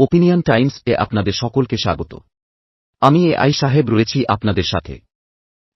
Opinion Times এ আপনাদের সকলকে স্বাগত। আমি এ আই সাহেব রয়েছি আপনাদের সাথে।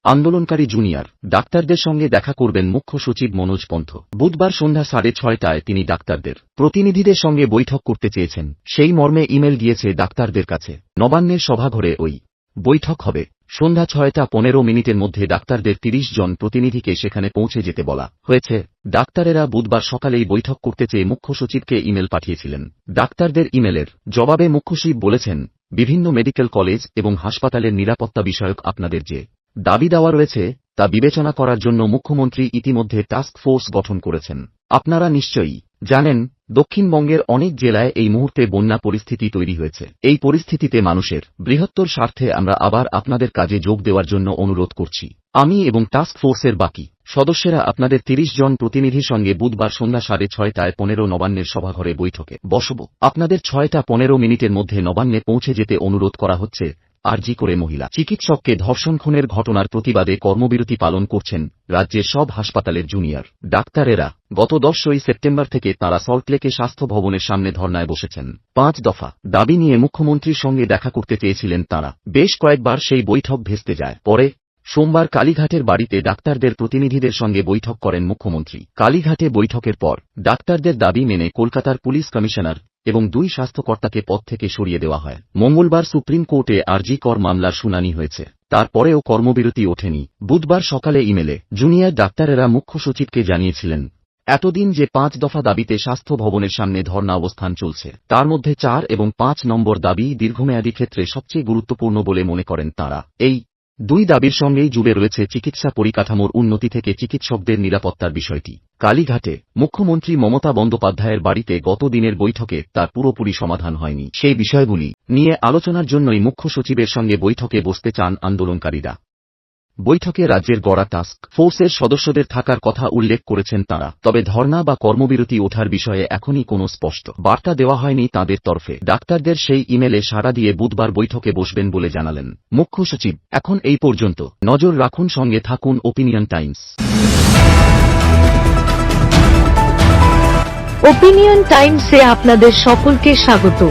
আন্দোলনকারী জুনিয়র, ডাক্তারদের সঙ্গে দেখা করবেন মুখ্য সচিব মনোজ পন্থ। বুধবার সন্ধ্যা সাড়ে ছয়টায় তিনি ডাক্তারদের, প্রতিনিধিদের সঙ্গে বৈঠক করতে চেয়েছেন। সেই মর্মে ইমেল দিয়েছে ডাক্তারদের কাছে। নবান্নের সভাঘরে ওই বৈঠক হবে। সন্ধ্যা ছয়টা পনেরো মিনিটের মধ্যে ডাক্তারদের তিরিশ জন প্রতিনিধিকে সেখানে পৌঁছে যেতে বলা হয়েছে। ডাক্তারেরা বুধবার সকালেই বৈঠক করতে চেয়ে মুখ্য সচিবকে ইমেল পাঠিয়েছিলেন। ডাক্তারদের ইমেলের জবাবে মুখ্য সচিব বলেছেন, বিভিন্ন মেডিকেল কলেজ এবং হাসপাতালের নিরাপত্তা বিষয়ক আপনাদের যে দাবি দেওয়া রয়েছে, তা বিবেচনা করার জন্য মুখ্যমন্ত্রী ইতিমধ্যে টাস্ক ফোর্স গঠন করেছেন। আপনারা নিশ্চয়ই জানেন দক্ষিণবঙ্গের অনেক জেলায় এই মুহূর্তে বন্যা পরিস্থিতি তৈরি হয়েছে। এই পরিস্থিতিতে মানুষের বৃহত্তর স্বার্থে আমরা আবার আপনাদের কাজে যোগ দেওয়ার জন্য অনুরোধ করছি। আমি এবং টাস্ক ফোর্সের বাকি সদস্যেরা আপনাদের তিরিশ জন প্রতিনিধির সঙ্গে বুধবার সন্ধ্যা সাড়ে ছয়টায় পনেরো নবান্নের সভাঘরে বৈঠকে বসব। আপনাদের ছয়টা পনেরো মিনিটের মধ্যে নবান্নে পৌঁছে যেতে অনুরোধ করা হচ্ছে আরজি করে মহিলা। চিকিৎসককে ধর্ষণ খুনের ঘটনার প্রতিবাদে কর্মবিরতি পালন করছেন রাজ্যের সব হাসপাতালের জুনিয়র। ডাক্তারেরা গত দশই সেপ্টেম্বর থেকে তাঁরা সল্টলেকে স্বাস্থ্য ভবনের সামনে ধর্নায় বসেছেন। পাঁচ দফা দাবি নিয়ে মুখ্যমন্ত্রীর সঙ্গে দেখা করতে চেয়েছিলেন তাঁরা। বেশ কয়েকবার সেই বৈঠক ভেস্তে যায়। পরে সোমবার কালীঘাটের বাড়িতে ডাক্তারদের প্রতিনিধিদের সঙ্গে বৈঠক করেন মুখ্যমন্ত্রী। কালীঘাটে বৈঠকের পর ডাক্তারদের দাবি মেনে কলকাতার পুলিশ কমিশনার এবং দুই স্বাস্থ্যকর্তাকে পদ থেকে সরিয়ে দেওয়া হয়। মঙ্গলবার সুপ্রিম কোর্টে আরজি কর মামলার শুনানি হয়েছে। তারপরেও কর্মবিরতি ওঠেনি। বুধবার সকালে ইমেলে জুনিয়র ডাক্তারেরা মুখ্য সচিবকে জানিয়েছিলেন, এতদিন যে পাঁচ দফা দাবিতে স্বাস্থ্য ভবনের সামনে ধর্ণা অবস্থান চলছে, তার মধ্যে চার এবং পাঁচ নম্বর দাবি দীর্ঘমেয়াদী ক্ষেত্রে সবচেয়ে গুরুত্বপূর্ণ বলে মনে করেন তাঁরা। এই দুই দাবির সঙ্গেই জুড়ে রয়েছে চিকিৎসা পরিকাঠামোর উন্নতি থেকে চিকিৎসকদের নিরাপত্তার বিষয়টি। কালীঘাটে মুখ্যমন্ত্রী মমতা বন্দ্যোপাধ্যায়ের বাড়িতে গত দিনের বৈঠকে তার পুরোপুরি সমাধান হয়নি। সেই বিষয়গুলি নিয়ে আলোচনার জন্যই মুখ্য সচিবের সঙ্গে বৈঠকে বসতে চান আন্দোলনকারীরা। বৈঠকে রাজ্যের গড়া টাস্ক ফোর্সের সদস্যদের থাকার কথা উল্লেখ করেছেন তাঁরা। তবে ধর্ণা বা কর্মবিরতি ওঠার বিষয়ে এখনই কোনো স্পষ্ট বার্তা দেওয়া হয়নি তাঁদের তরফে। ডাক্তারদের সেই ইমেলে সাড়া দিয়ে বুধবার বৈঠকে বসবেন বলে জানালেন মুখ্য সচিব। এখন এই পর্যন্ত। নজর রাখুন সঙ্গে থাকুন ওপিনিয়ন টাইমস। ওপিনিয়ন টাইমসে আপনাদের সকলকে স্বাগত।